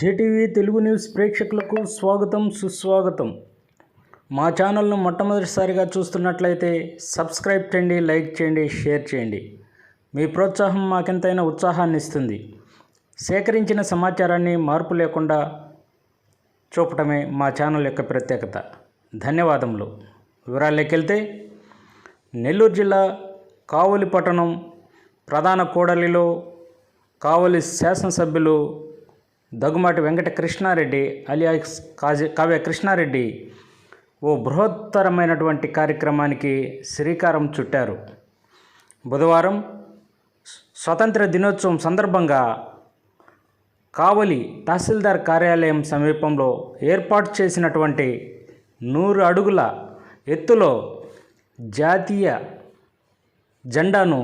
JTV Telugu news ప్రేక్షకులకు స్వాగతం సుస్వాగతం. మా ఛానల్ను మొట్టమొదటిసారిగా చూస్తున్నట్లయితే సబ్స్క్రైబ్ చేయండి లైక్ చేయండి షేర్ చేయండి. మీ ప్రోత్సాహం మాకెంతైనా ఉత్సాహాన్ని ఇస్తుంది. సేకరించిన సమాచారాన్ని మార్పు లేకుండా చూపటమే మా ఛానల్ యొక్క ప్రత్యేకత. ధన్యవాదములు. వివరాల్లోకెళ్తే నెల్లూరు జిల్లా కావలి పట్టణం ప్రధాన కూడలిలో కావలి శాసనసభ్యులు దగ్గుమాటి వెంకట కృష్ణారెడ్డి అలియాక్స్ కాజీ కావ్య కృష్ణారెడ్డి ఓ బృహత్తరమైనటువంటి కార్యక్రమానికి శ్రీకారం చుట్టారు. బుధవారం స్వతంత్ర దినోత్సవం సందర్భంగా కావలి తహసీల్దార్ కార్యాలయం సమీపంలో ఏర్పాటు చేసినటువంటి నూరు అడుగుల ఎత్తులో జాతీయ జెండాను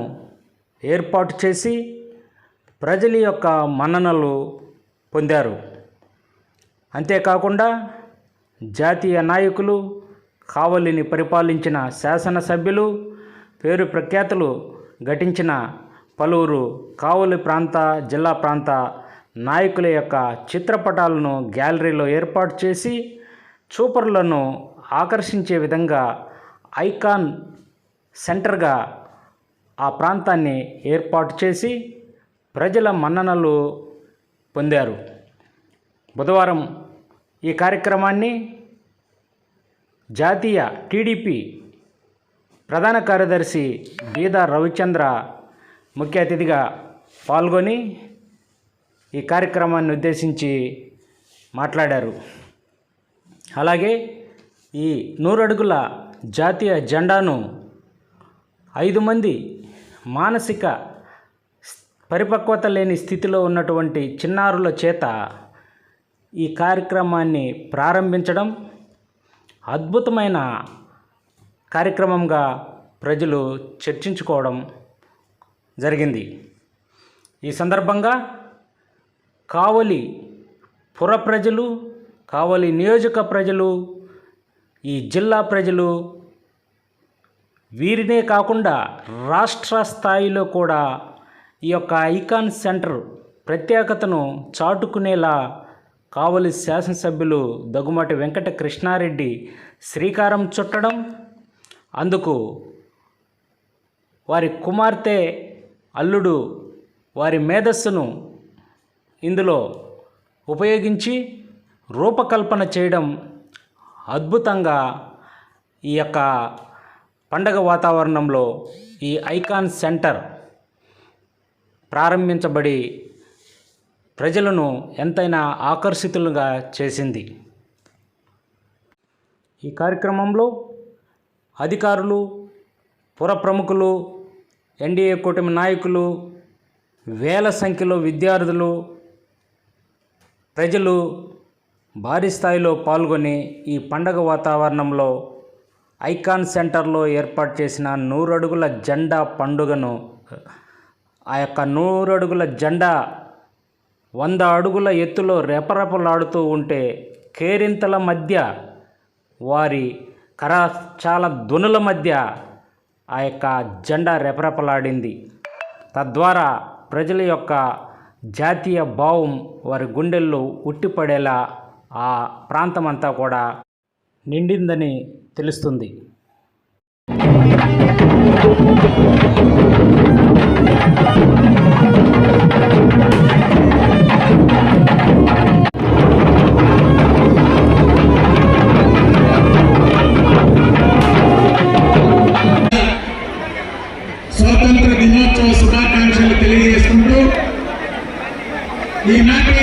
ఏర్పాటు చేసి ప్రజల యొక్క మన్ననలు పొందారు. అంతేకాకుండా జాతీయ నాయకులు కావలిని పరిపాలించిన శాసనసభ్యులు పేరు ప్రఖ్యాతులు ఘటించిన పలువురు కావలి ప్రాంత జిల్లా ప్రాంత నాయకుల యొక్క చిత్రపటాలను గ్యాలరీలో ఏర్పాటు చేసి చూపర్లను ఆకర్షించే విధంగా ఐకాన్ సెంటర్గా ఆ ప్రాంతాన్ని ఏర్పాటు చేసి ప్రజల మన్ననలు పొందారు. బుధవారం ఈ కార్యక్రమాన్ని జాతీయ టీడీపీ ప్రధాన కార్యదర్శి బీదా రవిచంద్ర ముఖ్య అతిథిగా పాల్గొని ఈ కార్యక్రమాన్ని ఉద్దేశించి మాట్లాడారు. అలాగే ఈ నూరడుగుల జాతీయ జెండాను ఐదు మంది మానసిక పరిపక్వత లేని స్థితిలో ఉన్నటువంటి చిన్నారుల చేత ఈ కార్యక్రమాన్ని ప్రారంభించడం అద్భుతమైన కార్యక్రమంగా ప్రజలు చర్చించుకోవడం జరిగింది. ఈ సందర్భంగా కావలి పుర ప్రజలు కావలి నియోజక ప్రజలు ఈ జిల్లా ప్రజలు వీరినే కాకుండా రాష్ట్ర స్థాయిలో కూడా ఈ యొక్క ఐకాన్ సెంటర్ ప్రత్యేకతను చాటుకునేలా కావలి శాసనసభ్యులు దగ్గుమాటి వెంకట కృష్ణారెడ్డి శ్రీకారం చుట్టడం అందుకు వారి కుమార్తె అల్లుడు వారి మేధస్సును ఇందులో ఉపయోగించి రూపకల్పన చేయడం అద్భుతంగా ఈ యొక్క పండగ వాతావరణంలో ఈ ఐకాన్ సెంటర్ ప్రారంభించబడి ప్రజలను ఎంతైనా ఆకర్షితులుగా చేసింది. ఈ కార్యక్రమంలో అధికారులు పుర ప్రముఖులు ఎన్డీఏ కూటమి నాయకులు వేల సంఖ్యలో విద్యార్థులు ప్రజలు భారీ స్థాయిలో పాల్గొని ఈ పండగ వాతావరణంలో ఐకాన్ సెంటర్లో ఏర్పాటు చేసిన నూరడుగుల జెండా పండుగను ఆ యొక్క నూరడుగుల జెండా వంద అడుగుల ఎత్తులో రెపరెపలాడుతూ ఉంటే కేరింతల మధ్య వారి కరచాల ధ్వనుల మధ్య ఆ యొక్క జెండా రెపరెపలాడింది. తద్వారా ప్రజల యొక్క జాతీయ భావం వారి గుండెల్లో ఉట్టిపడేలా ఆ ప్రాంతమంతా కూడా నిండిందని తెలుస్తుంది. స్వాతంత్ర దినోత్సవ శుభాకాంక్షలు తెలియజేసుకుంటూ ఈనాటి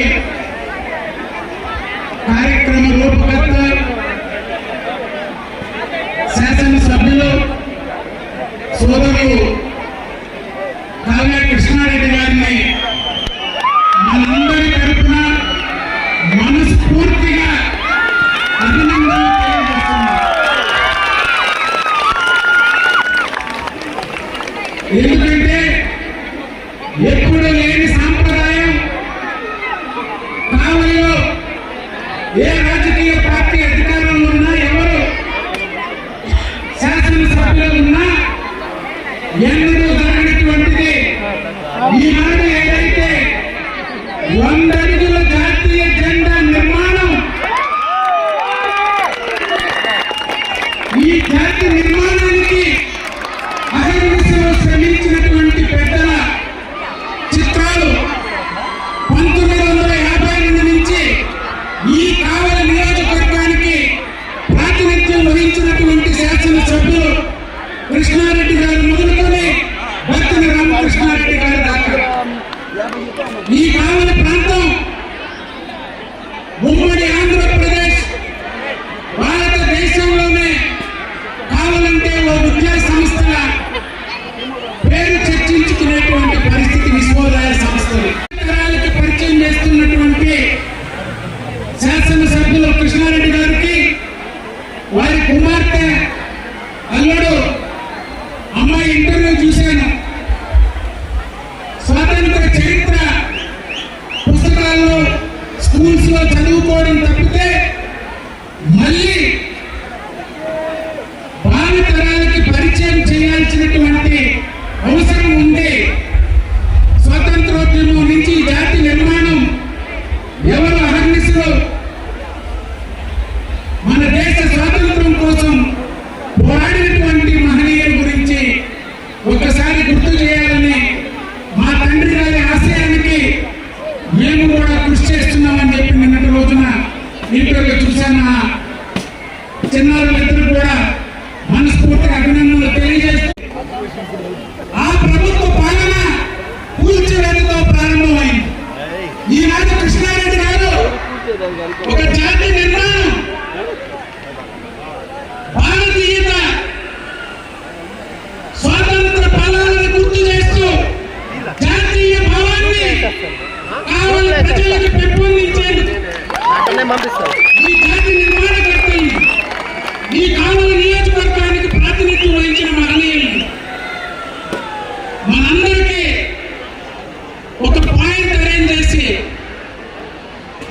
ఎన్నడూ జరగనటువంటిది. ఈనాడు ఏదైతే వంద జాతీయ జెండా నిర్మాణం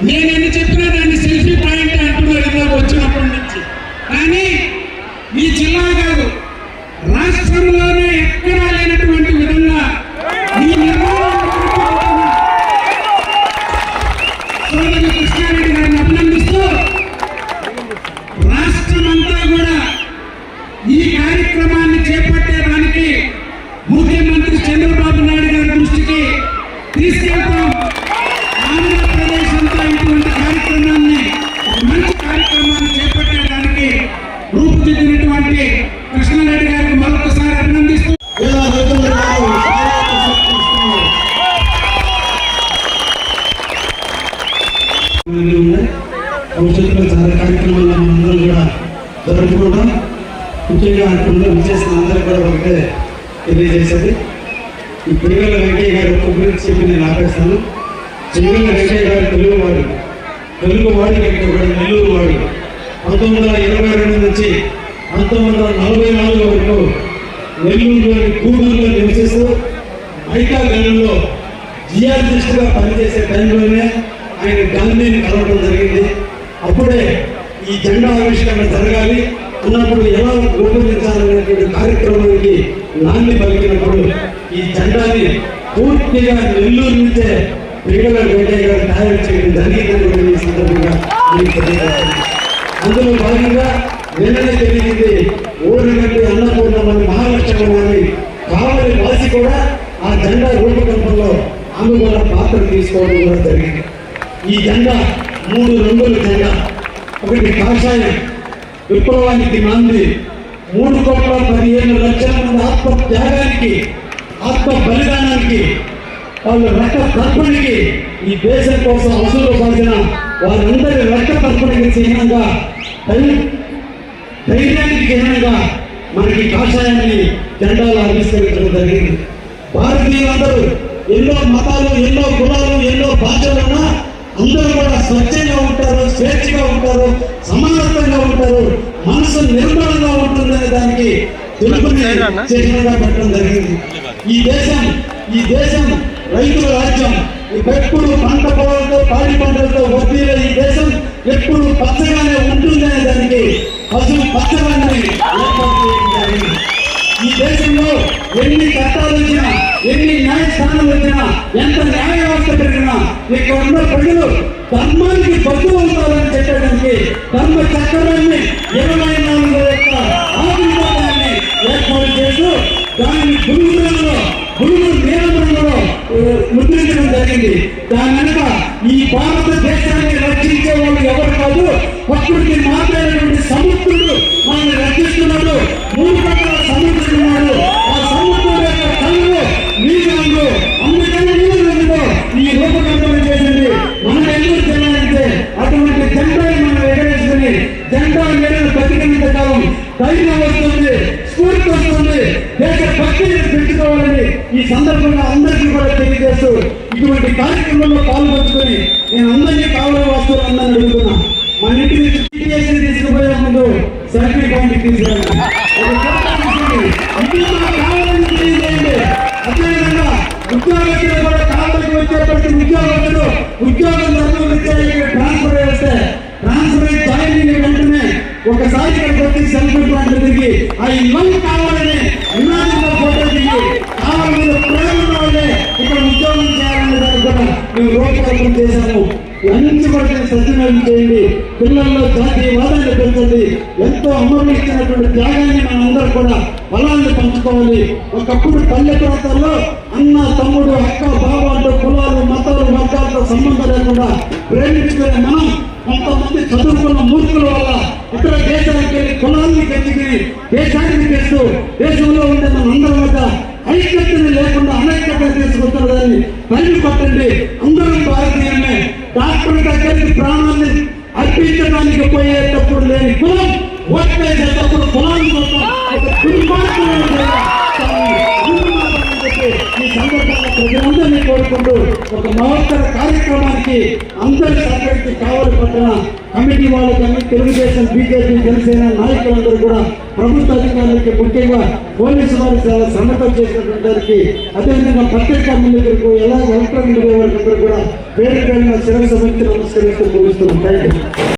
నేనేమి ఎన్ని కలిగి ఉన్నాయి భవిష్యత్తులో చాలా కార్యక్రమాలు మనందరం కూడా జరుపుకుంటాం. ముఖ్యంగా అక్కడ విచ్చేసిన అందరూ కూడా ఒకటే తెలియజేసేది. ఈ పిల్లల వెంకయ్య గారి ఒక్క గురించి చెప్పి నేను ఆపేస్తాను. చెవిల వెంకయ్య గారు తెలుగువాడు తెలుగు వాడి కంటే కూడా నెల్లూరు వాడు పంతొమ్మిది వందల ఇరవై రెండు నుంచి పంతొమ్మిది వందల నలభై నాలుగు వరకు నెల్లూరులోని గూడూరులో నివసిస్తూ మైకా గనుల్లో జియాలజిస్ట్గా పనిచేసే టైంలోనే ఆయన గాంధీని కలవడం జరిగింది. అప్పుడే ఈ జెండా ఆవిష్కరణ జరగాలి. ఉన్నప్పుడు ఎలా రూపొందించాలనేటువంటి కార్యక్రమానికి నాంది పలికినప్పుడు ఈ జెండాని పూర్తిగా నెల్లూరు నుంచే పీడల వెంకయ్య గారు తయారు చేయడం జరిగిందని ఈ సందర్భంగా అందులో భాగంగా నిన్ననే తెలిసింది ఊరిగంటి అన్నపూర్ణమని మహాలక్ష్మణి కావలి వాసి కూడా ఆ జెండా రూపకల్పంలో ఆమె కూడా పాత్ర తీసుకోవడం కూడా జరిగింది. ఈ జెండా మూడు రంగుల జెండా ఒకటి కాషాయం. విప్లవానికి నాంది. మూడు కోట్ల పదిహేను లక్షల మంది ఆత్మ త్యాగానికి ఆత్మ బలిదానానికి వాళ్ళ రక్త తర్పణికి ఈ దేశం కోసం అసలు పడిన వారందరి రక్త తర్పణకి చిహ్నంగా ధైర్యానికి చిహ్నంగా మనకి కాషాయాన్ని జెండాలు ఆవిష్కరించడం జరిగింది. భారతీయులందరూ ఎన్నో మతాలు ఎన్నో కులాలు ఎన్నో భాషలు ఉన్నా అందరూ కూడా స్వచ్ఛంగా ఉంటారు స్వేచ్ఛగా ఉంటారు సమానత్వంగా ఉంటారు మనసు నిర్మలంగా ఉంటుందనే దానికి తెలుపుని చిహ్నంగా పెట్టడం జరిగింది. ఈ దేశం ఈ దేశం రైతుల రాజ్యం ఎప్పుడు పంట పొలాలతో పాడి పంటలతో వర్తీలే ఈ దేశం ఎప్పుడు పచ్చగానే ఉంటుందనే దానికి పశువు పచ్చగానే ఈ దేశంలో ఎన్ని చట్టాలు వచ్చినా ఎన్ని న్యాయస్థానాలు వచ్చినా ఎంత ఇక్కడ ఉన్న ప్రజలు ధర్మానికి బద్దు అవుతారని చెప్పడానికి ధర్మ చక్రాన్ని ఇరవై నాలుగు యొక్క ఆధునికాన్ని ఏర్పాటు చేస్తూ దాని గురువులలో గురువు నియంత్రణలో ముద్రించడం జరిగింది. దాని వెనుక ఈ భారతదేశాన్ని రక్షించే వాళ్ళు ఎవరు కాదు ప్రకృతి మాట్లాడేటువంటి సముద్రుడు మనల్ని రక్షిస్తున్నాడు మూడు రకాల సముద్రుడు ఉన్నాడు ఆ సముద్రుడు యొక్క కళ్ళు నీళ్ళు అందుకని నీళ్ళు ఈ రూపకల్పన చేసింది మనం ఎందుకు చేయాలంటే అటువంటి జెండాని మనం ఎగరేసుకుని జెండా మీద బతికినంత కాలం ధైర్యం వస్తుంది స్ఫూర్తి వస్తుంది దేశ భక్తిని పెంచుకోవాలని ఈ సందర్భంగా అందరికీ కూడా తెలియజేస్తూ ఇటువంటి కార్యక్రమంలో పాల్పంచుకొని నేను అందరినీ కావాలి వస్తువులు అందరిని అడుగుతున్నా. మన ఇంటి తీసుకుపోయే ముందు సెల్ఫీ పాయింట్ తీసుకురండి. తెలియజేయండి. అదేవిధంగా ఉద్యోగస్తులు కూడా కావాలకి వచ్చేటువంటి ఉద్యోగస్తులు ఉద్యోగం ట్రాన్స్ఫర్ చేస్తే ట్రాన్స్ఫర్ అయ్యి జాయిన్ అయిన వెంటనే ఒకసారి ఇక్కడికి వచ్చి సెల్ఫీ పాయింట్ తిరిగి ఆ ఇల్లు మేము రూపకల్పన చేశాము అందించబడిన చేయండి పిల్లల్లో జాతీయవాదాన్ని పెంచండి. ఎంతో అమరులు ఇచ్చినటువంటి త్యాగాన్ని మనం అందరూ కూడా బలాన్ని పంచుకోవాలి. ఒకప్పుడు పల్లె ప్రాంతాల్లో అన్న తమ్ముడు అక్క బావ అంటూ కులాలు మతాలు వర్గాలతో సంబంధం లేకుండా ప్రేమించుకునే మనం కొంతమంది చదువుకున్న మూర్ఖుల వల్ల ఇతర దేశాలకు వెళ్ళి కులాన్ని పెంచుకుని దేశానికి తెస్తూ దేశంలో ఉండే మన అందరి వద్ద ఐక్యతని లేకుండా అనైక్యత తీసుకొస్తున్నదాన్ని తల్లి పట్టండి అందరం భారతీయులమే. డాక్టర్ దగ్గరికి ప్రాణాన్ని అర్పించడానికి పోయేటప్పుడు లేని కులం ఓట్లేసేటప్పుడు కులాన్ని కోసం ఈ సందర్భంగా ప్రజలందరినీ కోరుకుంటూ ఒక మహత్తర కార్యక్రమానికి అందరి సహకరించి కావాలి పట్టిన కమిటీ వాళ్ళు కానీ తెలుగుదేశం బీజేపీ జనసేన నాయకులందరూ కూడా ప్రభుత్వ అధికారులకి ముఖ్యంగా పోలీసు వారికి చాలా శ్రమతో చేసినటువంటి వారికి అదేవిధంగా పత్రికా దగ్గరకు ఎలా ఎలక్ట్రానిక్ మీడియా వారికి కూడా పేరు పేరున శిరస్సు నమస్కరిస్తూ ముగిస్తున్నాం. Thank you